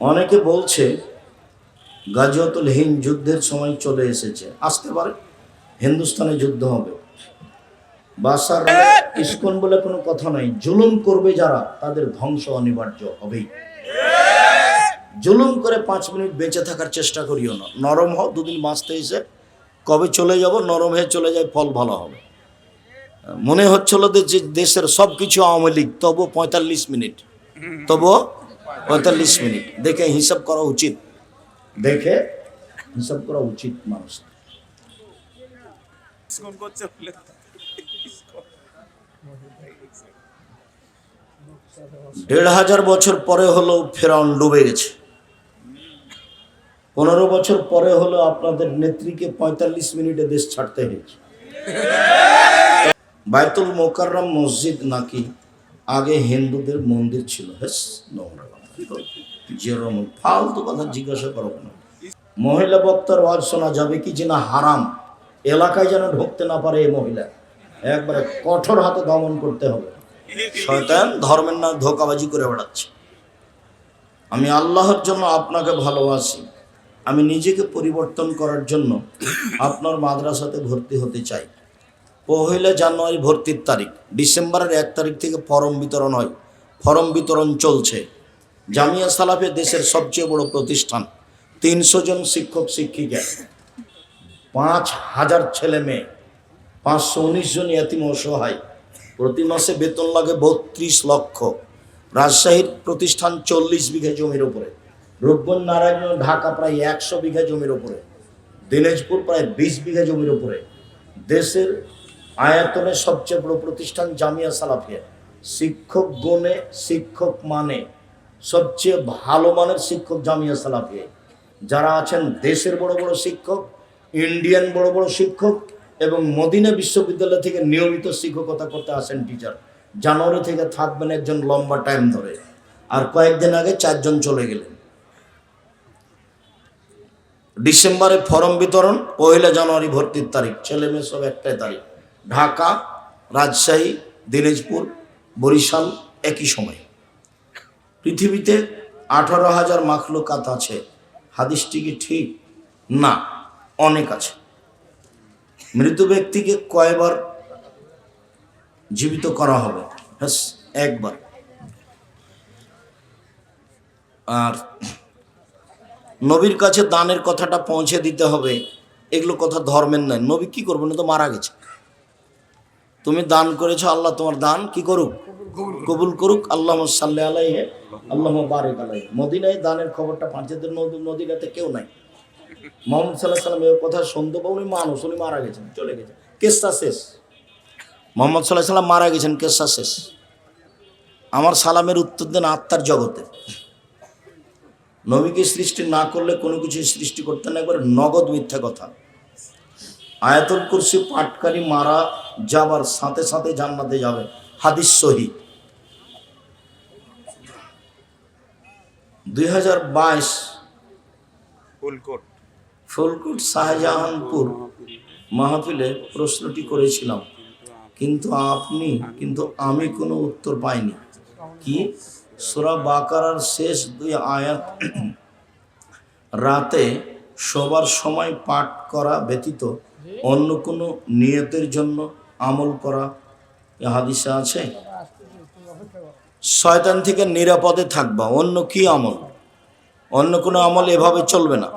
অনেকে বলছে গাজিয়াতুল হিন্দ যুদ্ধের সময় চলে এসেছে। আসতে পারে। হিন্দুস্তানে যুদ্ধ হবে। বাসার ইস্কন বলে কোনো কথা নাই। জুলুম করবে যারা তাদের ধ্বংস অনিবার্য হবেই। জুলুম করে পাঁচ মিনিট বেঁচে থাকার চেষ্টা করিও না। নরম হও দুদিন বাঁচতে এসে কবে চলে যাব নরম হয়ে চলে যায় ফল ভালো হবে। মনে হচ্ছিল যে দেশের সব কিছু আওয়ামী লীগ তবু পঁয়তাল্লিশ মিনিট। তবু পঁয়তাল্লিশ মিনিট। দেখে হিসাব করা উচিত। দেখে হিসাব করা উচিত মানুষ। দেড় হাজার বছর পরে হলো ফেরাউন ডুবে গেছে। পনেরো বছর পরে হলো আপনাদের নেত্রীকে পঁয়তাল্লিশ মিনিটে দেশ ছাড়তে হয়েছে। বায়তুল মোকাররম মসজিদ নাকি আগে হিন্দুদের মন্দির ছিল। হেস নোংরা ফালতু কথা জিজ্ঞাসা করো মহিলা বক্তার শোনা যাবে কি যে না হারাম? এলাকায় যেন ঢুকতে না পারে এই মহিলা। একবারে কঠোর হাতে দমন করতে হবে। শয়তান ধর্মের ধোকাবাজি করে বেড়াচ্ছে। আমি আল্লাহর জন্য আপনাকে ভালোবাসি। আমি নিজেকে পরিবর্তন করার জন্য আপনার মাদ্রাসাতে ভর্তি হতে চাই। পহিলা জানুয়ারি ভর্তির তারিখ। ডিসেম্বরের এক তারিখ থেকে ফরম বিতরণ হয়। ফরম বিতরণ চলছে। জামিয়া সালাফে দেশের সবচেয়ে বড় প্রতিষ্ঠান। তিনশো জন শিক্ষক, শিক্ষিকা, পাঁচ হাজার ছেলে মেয়ে, পাঁচশো উনিশ জন এতিম অসহায়। প্রতি মাসে বেতন লাগে বত্রিশ লক্ষ। রাজশাহীর প্রতিষ্ঠান চল্লিশ বিঘা জমির উপরে। রূপগঞ্জ নারায়ণ ঢাকা প্রায় একশো বিঘা জমির উপরে। দিনাজপুর প্রায় বিশ বিঘা জমির উপরে। দেশের আয়তনে সবচেয়ে বড় প্রতিষ্ঠান জামিয়া সালাফিয়া। শিক্ষক গুণে শিক্ষক মানে সবচেয়ে ভালো মানের শিক্ষক জামিয়া সালাফিয়া যারা আছেন দেশের বড় বড় শিক্ষক, ইন্ডিয়ান বড় বড় শিক্ষক এবং মদিনা বিশ্ববিদ্যালয় থেকে নিয়মিত শিক্ষকতা করতে আসেন টিচার জানুয়ারি থেকে থাকবেন একজন লম্বা টাইম ধরে। আর কয়েকদিন আগে চারজন চলে গেলেন। ডিসেম্বরে ফরম বিতরণ, পয়লা জানুয়ারি ভর্তির তারিখ। ছেলে মেয়ে সব একটাই তারিখ। ঢাকা, রাজশাহী, দিনাজপুর, বরিশাল একই সময়। পৃথিবীতে আঠারো হাজার মাখলুকাত আছে। হাদিসটি কি ঠিক? না, অনেক আছে। মৃত ব্যক্তিকে কয়বার জীবিত করা হবে? হ্যাঁ একবার। আর নবীর কাছে দানের কথাটা পৌঁছে দিতে হবে। এগুলো কথা ধর্মের নয়। নবী কি করবেন? তো মারা গেছে। তুমি দান করেছ আল্লাহ তোমার দান কি করুক? কবুল করুক। আল্লাহ সাল্লে আলাই হে আল্লাহ বারেক আলাই মদিনায় দানের খবরটা পাঁচেদের নদী নদীটাতে কেউ নাই। মোহাম্মদ সাল্লাহ সাল্লাম এই কথা শুনতে পাবো উনি মানুষ উনি মারা গেছেন চলে গেছেন। কেসটা শেষ। মোহাম্মদ সাল্লাহ সাল্লাম মারা গেছেন কেসটা শেষ। আমার সালামের উত্তর দেন আত্মার জগতে। নবীকে সৃষ্টি না করলে কোনো কিছু সৃষ্টি করতে না একবার নগদ মিথ্যা কথা। আয়াতুল কুরসি পাটকারী মারা যাবার সাথে সাথে জান্নাতে যাবে। হাদিস সহি। দুই হাজার বাইশ ফুলকোট। ফুলকুট শাহজাহানপুর মাহফিলে প্রশ্নটি করেছিলাম কিন্তু আপনি কিন্তু আমি কোনো উত্তর পাইনি। কি? সুরা বাকারার শেষ দুই আয়াত রাতে শোবার সময় পাঠ করা ব্যতীত অন্য কোনো নিয়তের জন্য আমল করা হাদিসে আছে? শয়তান থেকে নিরাপদে থাকবা, অন্য কি আমল? অন্য কোনো আমল এভাবে চলবে না।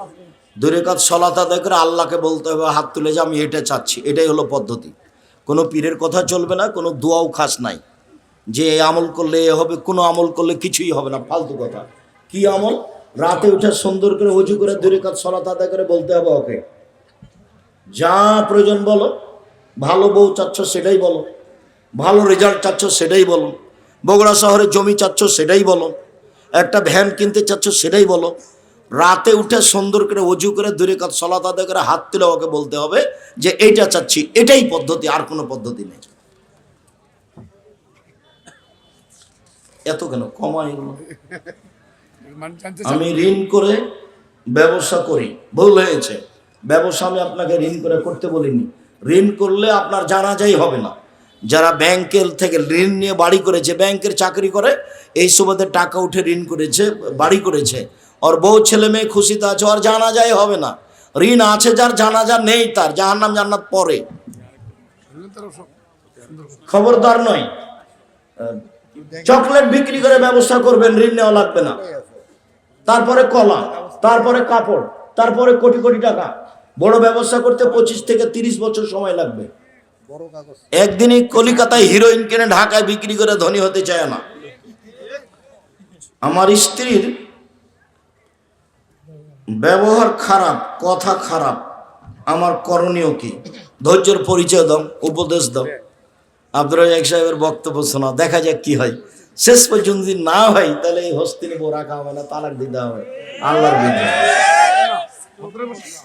দূরে কাজ সলাত আদায় করে আল্লাহকে বলতে হবে, হাত তুলে যে, আমি এটা চাচ্ছি, এটাই হলো পদ্ধতি। কোনো পীরের কথা চলবে না, কোনো দোয়াও খাস নাই। যে আমল করলে এ হবে, কোনো আমল করলে কিছুই হবে না, ফালতু কথা। কি আমল? রাতে উঠে সুন্দর করে উজু করে দূরে কাজ সলাত আদায় করে বলতে হবে ওকে। যা প্রয়োজন বলো। ভালো বউ চাচ্ছ সেটাই বলো। ভালো রেজাল্ট চাচ্ছ সেটাই বলো। বগুড়া শহরে জমি চাচ্ছ সেটাই বলো। একটা ভ্যান কিনতে চাচ্ছ সেটাই বলো। রাতে উঠে সুন্দর করে অজু করে দূরে কাজ সলাত আদায় করে হাত তুলে ওকে বলতে হবে যে এইটা চাচ্ছি এটাই পদ্ধতি আর কোনো পদ্ধতি নেই। এত কেন? কমা এগুলো মানে আমি ঋণ করে ব্যবসা করি। ভুল হয়েছে। ব্যবসা আমি আপনাকে ঋণ করে করতে বলিনি। ঋণ করলে আপনার জানাজাই হবে না। যারা ব্যাংকের থেকে ঋণ নিয়ে বাড়ি করেছে ব্যাংকের চাকরি করে, এই সুবাদে টাকা উঠে ঋণ করেছে, বাড়ি করেছে। ওর বউ ছেলে মেয়ে খুশিতে আছে, ওর জানা যায় হবে না। ঋণ আছে যার জানাজা নেই তার যাহার নাম জান্নাত পরে। খবরদার নয়। চকলেট বিক্রি করে ব্যবস্থা করবেন, ঋণ নেওয়া লাগবে না। তারপরে কলা, তারপরে কাপড়, তারপরে কোটি কোটি টাকা। বড় ব্যবসা করতে পঁচিশ থেকে তিরিশ বছর সময় লাগবে। একদিনই কলিকাতায় হিরোইন কিনে ঢাকায় বিক্রি করে ধনী হতে চায় না। আমার স্ত্রীর ব্যবহার খারাপ কথা খারাপ। আমার করণীয় কি? ধৈর্যের পরিচয় দাও উপদেশ দাও। আব্দুর রাজাক সাহেবের বক্তব্য শোনা দেখা যাক কি হয়। শেষ পর্যন্ত যদি না হয় তাহলে এই হস্তিনি বউ রাখা হবে না তালাক দিতে হবে। আল্লাহর বিধান।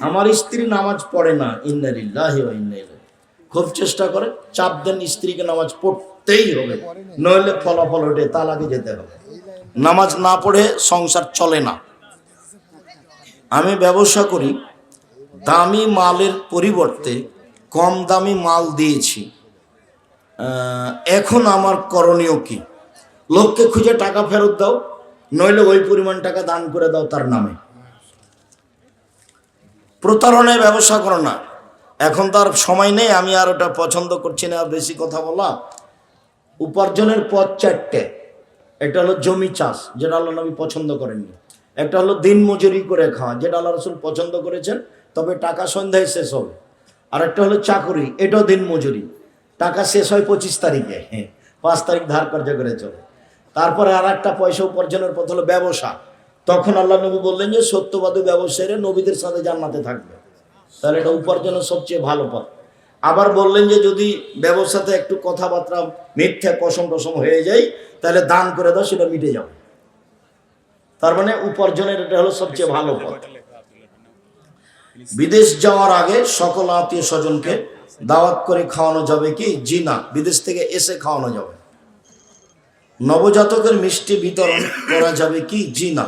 আমার স্ত্রী নামাজ পড়ে না ইলাইহি খুব চেষ্টা করে, চাপ দেন স্ত্রীকে নামাজ পড়তেই হবে, নইলে ফলাফল ওঠে তালাকে যেতে হবে। নামাজ না পড়ে সংসার চলে না। আমি ব্যবসা করি, দামি মালের পরিবর্তে কম দামি মাল দিয়েছি। এখন আমার করণীয় কি? লোককে খুঁজে টাকা ফেরত দাও, নইলে ওই পরিমাণ টাকা দান করে দাও তার নামে। প্রতারণায় ব্যবসা করো না। এখন তার সময় নেই আমি আর ওটা পছন্দ করছি না বেশি কথা বলা। উপার্জনের পথ চারটে। একটা হলো জমি চাষ যেটা আল্লাহ নবী পছন্দ করেননি। একটা হলো দিন মজুরি করে খাওয়া যেটা আল্লাহ রসুল পছন্দ করেছেন তবে টাকা সন্ধ্যায় শেষ হবে। আর একটা হলো চাকরি এটাও দিন মজুরি। টাকা শেষ হয় পঁচিশ তারিখে হ্যাঁ, পাঁচ তারিখ ধার কার্য করে চলে। তারপরে আর একটা পয়সা উপার্জনের পথ হলো ব্যবসা। তখন আল্লাহ নবী বললেন যে, সত্যবাদী ব্যবসায়ীরা নবীদের সাথে জান্নাতে থাকবে। তাহলে এটা উপার্জনের সবচেয়ে ভালো পথ। আবার বললেন যে, যদি ব্যবসাতে একটু কথাবার্তা, মিথ্যা কসম টসম হয়ে যায়, তাহলে দান করে দাও, সেটা মিটে যাবে। তার মানে উপার্জনের এটা হলো সবচেয়ে ভালো পথ। বিদেশ যাওয়ার আগে সকল আত্মীয় স্বজনকে দাওয়াত করে খাওয়ানো যাবে কি? জি না, বিদেশ থেকে এসে খাওয়ানো যাবে। নবজাতকের মিষ্টি বিতরণ করা যাবে কি? জি না।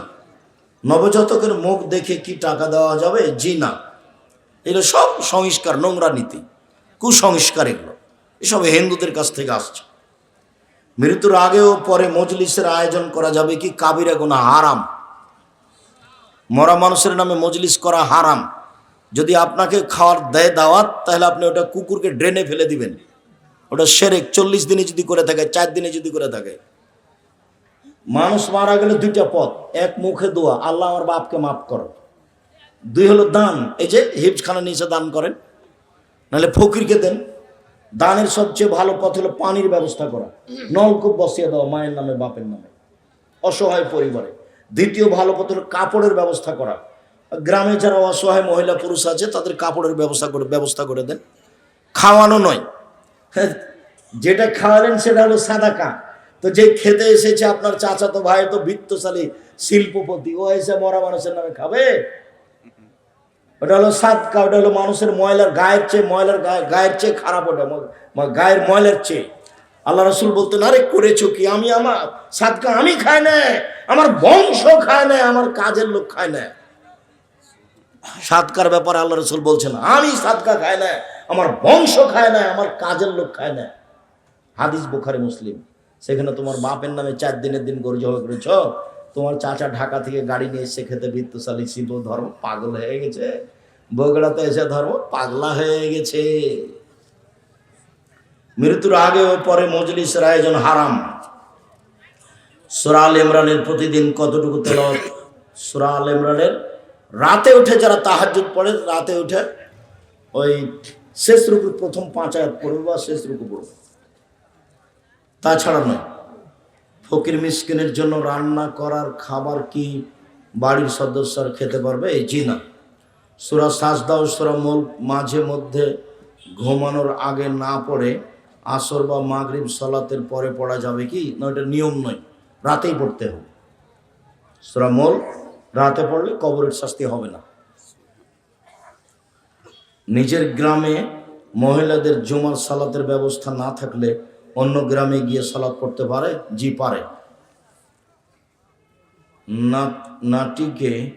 নবজাতকের মুখ দেখে কি টাকা দেওয়া যাবে? জি না। এগুলো সব সংস্কার, নোংরা নীতি। কুসংস্কার এগুলো। এসব হিন্দুদের কাছ থেকে আসছে। মৃত্যুর আগে ও পরে মজলিসের আয়োজন করা যাবে কি? কাবিরা গোনা হারাম। মরা মানুষের নামে মজলিস করা হারাম। যদি আপনাকে খাওয়ার দেয় দাওয়াত, তাহলে আপনি ওটা কুকুরকে ড্রেনে ফেলে দিবেন। ওটা সেরেক, চল্লিশ দিনে যদি করে থাকে, চার দিনে যদি করে থাকে। মানুষ মারা গেলে দুইটা পথ এক মুখে দোয়া আল্লাহ আমার বাপকে মাফ করো। দুই হলো দান এই যে হিপসখানা নিচে দান করেন নাহলে ফকিরকে দেন। দানের সবচেয়ে ভালো পথ হলো পানির ব্যবস্থা করা। নলকূপ বসিয়ে দেওয়া মায়ের নামে বাপের নামে। অসহায় পরিবারে। দ্বিতীয় ভালো পথ হলো কাপড়ের ব্যবস্থা করা। গ্রামে যারা অসহায় মহিলা পুরুষ আছে তাদের কাপড়ের ব্যবস্থা করে ব্যবস্থা করে দেন। খাওয়ানো নয়। হ্যাঁ, যেটা খাওয়ালেন সেটা হলো সাদা সাদাকা। তো যে খেতে এসেছে আপনার চাচাতো ভাই, তো বৃত্তশালী, শিল্পপতি, ও এসে মরা মানুষের নামে খাবে? ওটা হলো সাদকা ওটা হলো মানুষের ময়লার গায়ের চেয়ে, ময়লার গায়ে- গায়ের চেয়ে খারাপ ওটা গায়ের ময়লার চেয়ে। আল্লাহ রসুল বলতেন, আরে, করেছ কি? আমি আমার সাদকা আমি খাই না, আমার বংশ খায় না, আমার কাজের লোক খায় না। সাদকার ব্যাপারে আল্লাহ রসুল বলছেন, আমি সাদকা খাই না, আমার বংশ খায় না, আমার কাজের লোক খায় না। হাদিস বুখারি, মুসলিম। সেখানে তোমার বাপের নামে চার দিনের দিন গরু জমা করেছ। তোমার চাচা ঢাকা থেকে গাড়ি নিয়ে এসে খেতে বৃত্তশালী শিল্প ধর্ম পাগল হয়ে গেছে। বগুড়াতে এসে ধর্ম পাগলা হয়ে গেছে। মৃত্যুর আগে ও পরে মজলিসের আয়োজন হারাম। সুরাল ইমরানের প্রতিদিন কতটুকু তেল সুরাল ইমরানের রাতে উঠে যারা তাহাজ্জুদ পড়ে, রাতে উঠে ওই শেষ রুকুর প্রথম পাঁচ আয়াত পড়বে বা শেষ রুকু পড়বে তাছাড়া নয়। ফকির মিসকিনের জন্য রান্না করার খাবার কি বাড়ির সদস্যরা খেতে পারবে? জি না। সুরা সাজদা ও সুরা মূল মাঝে মধ্যে ঘুমানোর আগে না পড়ে আসর বা মাগরিব সলাতের পরে পড়া যাবে কি? না, এটা নিয়ম নয়। রাতেই পড়তে হবে। সুরা মূল রাতে পড়লে কবরের শাস্তি হবে না। নিজের গ্রামে মহিলাদের জুমার সালাতের ব্যবস্থা না থাকলে অন্য গ্রামে গিয়ে সালাত পড়তে পারে? জি, পারে। নাতিকে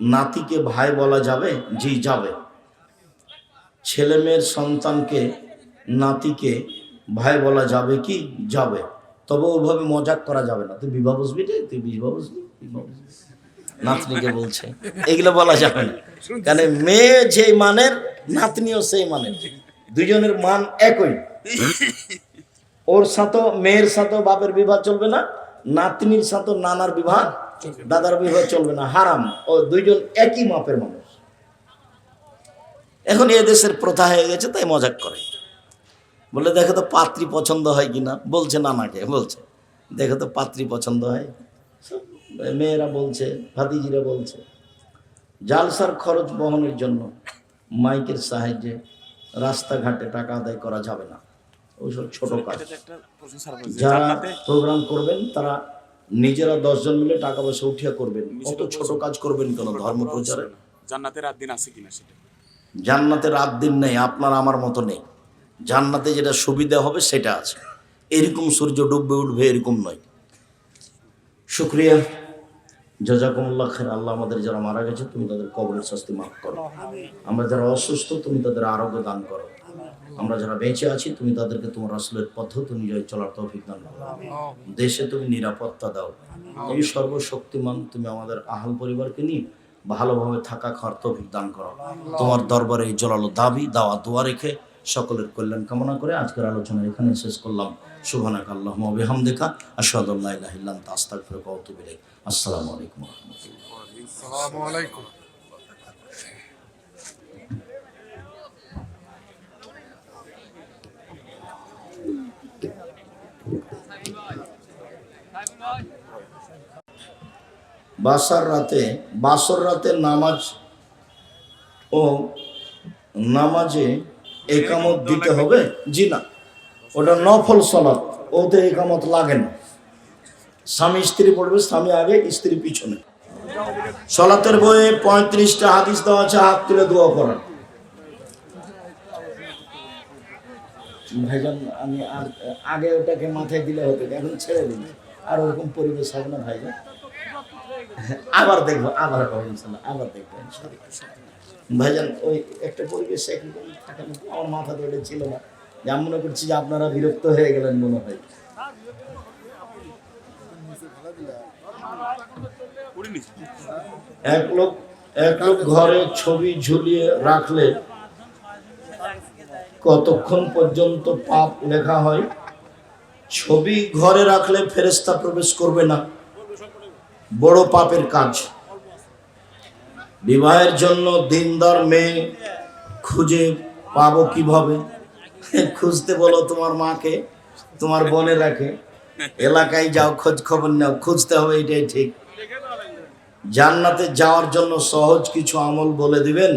নাতিকে ভাই বলা যাবে? জি, যাবে। ছেলে মেয়ের সন্তানকে, নাতিকে ভাই বলা যাবে কি? যাবে। তবে ওইভাবে মজাক করা যাবে না। তুই বিবাহ বুঝবি রে? তুই বিবাহ বুঝবি? নাতনিকে বলছে। এগুলো বলা যাবে না। কারণ মেয়ে যে মানের, নাতনিও সেই মানের। দুজনের মান একই। ওর সাথে মেয়ের সাথে বাপের বিবাহ চলবে না নাতনির সাথে নানার বিবাহ দাদার বিবাহ চলবে না হারাম। ও দুইজন একই মাপের মানুষ। এখন এ দেশের প্রথা হয়ে গেছে তাই মজাক করে। বলে দেখো তো পাত্রী পছন্দ হয় কিনা বলছে নানাকে বলছে দেখো তো পাত্রী পছন্দ হয়? মেয়েরা বলছে ভাতিজিরা বলছে জালসার খরচ বহনের জন্য মাইকের সাহায্যে রাস্তাঘাটে টাকা আদায় করা যাবে না। ওইসব ছোট কাজ। যারা প্রোগ্রাম করবেন তারা নিজেরা দশজন মিলে টাকা পয়সা উঠিয়া করবেন। অত ছোট কাজ করবেন কেন? ধর্ম প্রচারে। জান্নাতে রাত দিন আছে কিনা সেটা? জান্নাতে রাত দিন নেই আপনার আমার মতো নেই। জান্নাতে যেটা সুবিধা হবে সেটা আছে। এরকম সূর্য ডুববে উঠবে এরকম নয়। শুক্রিয়া। জাজাকুমুল্লাহ খের আল্লাহ আমাদের যারা মারা গেছে তুমি তাদের কবরের শাস্তি মাফ করো। আমরা যারা অসুস্থ তুমি তাদের আরোগ্য দান করো। আমরা যারা বেঁচে আছি তুমি তাদেরকে তোমার আসলের পদ্ধতি অনুযায়ী চলার তৌফিক দান করো। দেশে তুমি নিরাপত্তা দাও। তুমি সর্বশক্তিমান তুমি আমাদের আহাল পরিবারকে নিয়ে ভালোভাবে থাকা খাওয়ার তৌফিক দান করো। তোমার দরবারে এই জলালো দাবি দাওয়া দোয়া রেখে সকলের কল্যাণ কামনা করে আজকের আলোচনা এখানে শেষ করলাম। সুবহানাক আল্লাহুম্মা ওয়া বিহামদিকা আশহাদু আল্লা ইলাহা ইল্লা আনতা আস্তাগফিরুকা ওয়া আতুবু আসসালামু আলাইকুম রাহমাতুল্লাহ। বাসার রাতে, বাসর রাতে নামাজ ও নামাজে একামত দিতে হবে? জি না। ওটা নফল সলাৎ। ওতে একামত লাগে না। স্বামী স্ত্রী পড়বে, স্বামী আগে, স্ত্রী পিছনে। সলাতের বইয়ে পঁয়ত্রিশটা হাদিস দেওয়া আছে, হাত তুলে দোয়া করার ভাইজান, আমি আর আগে ওটাকে মাথায় দিলে হতো, এখন ছেড়ে দিন আর ওরকম পরিবেশ হবে না ভাইজান আবার দেখব আবার আবার দেখব ভাইজান ওই একটা পরিবেশ একরকম থাকা না, আমার মাথা ধরে ছিল না। যে আমি মনে করছি যে আপনারা বিরক্ত হয়ে গেলেন মনে হয়। এক লোক এক লোক ঘরে ছবি ঝুলিয়ে রাখলে কতক্ষণ পর্যন্ত পাপ লেখা হয়? ছবি ঘরে রাখলে ফেরেস্তা প্রবেশ করবে না। বড় পাপের কাজ। বিবাহের জন্য দিনদার মেয়ে খুঁজে পাবো কীভাবে? খুঁজতে বলো তোমার মাকে, তোমার বোনে রাখে এলাকায় যাও, খোঁজ খবর নাও, খুঁজতে হবে এটাই ঠিক। জান্নাতে যাওয়ার জন্য সহজ কিছু আমল বলে দিবেন।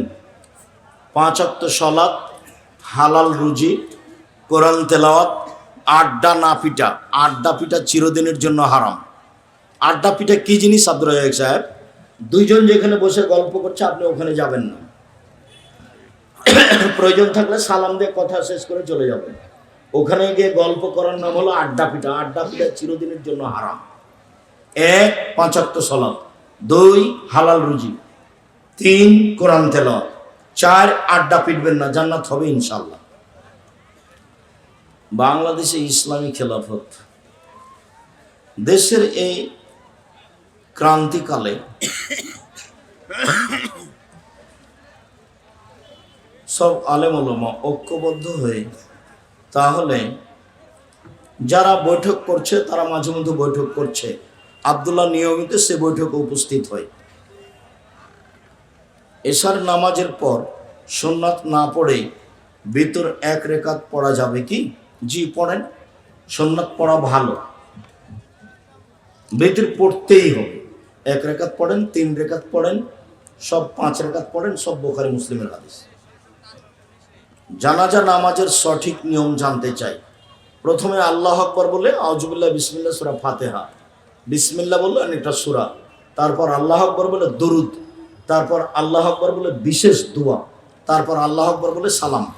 পাঁচ অক্ত সলাৎ হালাল রুজি, কোরআন তেলাওয়াত আড্ডা না পিঠা আড্ডা পিঠা চিরদিনের জন্য হারাম। আড্ডা পিঠা কি জিনিস, আব্দুর রাজাক সাহেব? দুইজন যেখানে বসে গল্প করছে, আপনি ওখানে যাবেন না। প্রয়োজন থাকলে সালাম দিয়ে কথা শেষ করে চলে যাবেন। ওখানে গিয়ে গল্প করার নাম হলো আড্ডা পিঠা আড্ডা পিঠা চিরদিনের জন্য হারাম। এক, পাঁচাত্তর সলাপ দুই, হালাল রুজি। তিন, কোরআন তেল চার, আড্ডা পিটবেন না, জান্নাত হবে ইনশাল্লাহ বাংলাদেশে ইসলামী খেলাফত। দেশের এই ক্রান্তিকালে সব আলেমলমা ঐক্যবদ্ধ হয়ে তাহলে যারা বৈঠক করছে, তারা মাঝে মধ্যে বৈঠক করছে। আবদুল্লাহ নিয়মিত সে বৈঠকে উপস্থিত হয়। এশার নামাজের পর সোননাথ না পড়ে ভিতর এক রেখাত পড়া যাবে কি? পড়েন, সোননাথ পড়া ভালো। বেতির পড়তেই হবে। এক রেখাত পড়েন, তিন রেখাত পড়েন, সব পাঁচ রেখাত পড়েন, সব বোখারি মুসলিমের হাদিস। জানাজা নামাজের সঠিক নিয়ম জানতে চাই। প্রথমে আল্লাহ আকবর বলে আউজুবিল্লাহ বিসমিল্লা সুরা ফাতেহা। বিসমিল্লা বলল একটা সুরা। তারপর আল্লাহ আকবর বলে, দরুদ। তারপর আল্লাহ আকবর বলে, বিশেষ দোয়া। তারপর আল্লাহ আকবর বলে, সালাম।